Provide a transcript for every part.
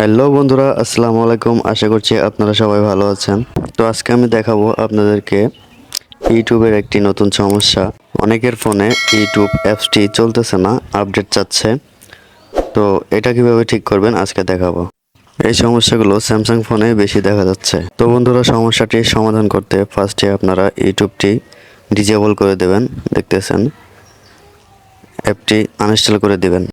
Hello বন্ধুরা, আসসালামু আলাইকুম। আশা করছি আপনারা সবাই ভালো আছেন। তো আজকে আমি দেখাবো আপনাদেরকে ইউটিউবের একটি নতুন সমস্যা। অনেকের ফোনে ইউটিউব অ্যাপসটি চলতেছে না, আপডেট চাচ্ছে। তো এটা কীভাবে ঠিক করবেন আজকে দেখাবো। এই সমস্যাগুলো স্যামসাং ফোনে বেশি দেখা যাচ্ছে। তো বন্ধুরা, সমস্যাটির সমাধান করতে ফার্স্টে আপনারা ইউটিউবটি ডিজেবল করে দেবেন, দেখতেছেন। অ্যাপটি আনইনস্টল করে দিবেন।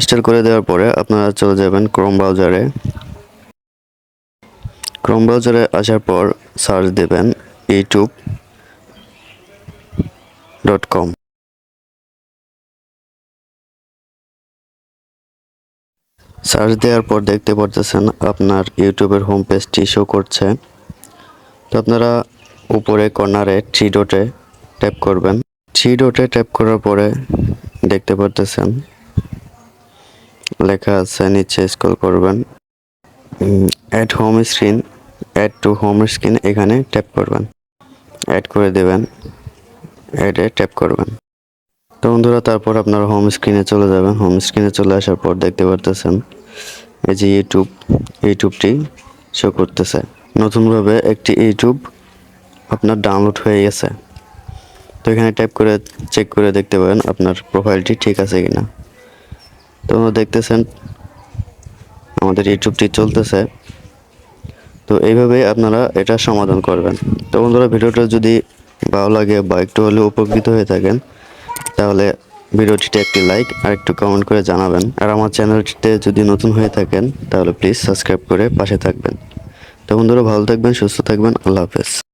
আনইনস্টল করে দেওয়ার পরে আপনারা চলে যাবেন ক্রোম ব্রাউজারে ক্রোম ব্রাউজারে আসার পর সার্চ দেবেন ইউটিউব ডট কম সার্চ দেওয়ার পর দেখতে পারতেছেন আপনার ইউটিউবের হোম পেজটি শো করছে। তো আপনারা উপরে কর্নারে থ্রি ডটে ট্যাপ করবেন। থ্রি ডটে ট্যাপ করার পরে দেখতে পারতেছেন লেখা আছে, নিচে স্ক্রল করবেন। Add home screen add to home screen এখানে ট্যাপ করবেন। অ্যাড করে দেবেন। অ্যাডে ট্যাপ করবেন। তো বন্ধুরা, তারপর আপনার হোম স্ক্রিনে চলে যাবেন। হোম স্ক্রিনে চলে আসার পর দেখতে পারতেছেন, এই যে ইউটিউব ইউটিউবটি শো করতেছে। নতুনভাবে একটি ইউটিউব আপনার ডাউনলোড হয়ে গেছে। তো এখানে ট্যাপ করে চেক করে দেখতে পারেন আপনার প্রোফাইলটি ঠিক আছে কিনা। তো দেখতেছেন, আমাদের ইউটিউবটি চলতেছে। তো এইভাবেই আপনারা এটা সমাধান করবেন। তো বন্ধুরা, ভিডিওটা যদি ভালো লাগে বা একটু হলেও উপকৃত হয়ে থাকেন, তাহলে ভিডিওটিতে একটি লাইক আর একটু কমেন্ট করে জানাবেন। আর আমার চ্যানেলটিতে যদি নতুন হয়ে থাকেন, তাহলে প্লিজ সাবস্ক্রাইব করে পাশে থাকবেন। তো বন্ধুরা, ভালো থাকবেন, সুস্থ থাকবেন, আল্লাহ হাফেজ।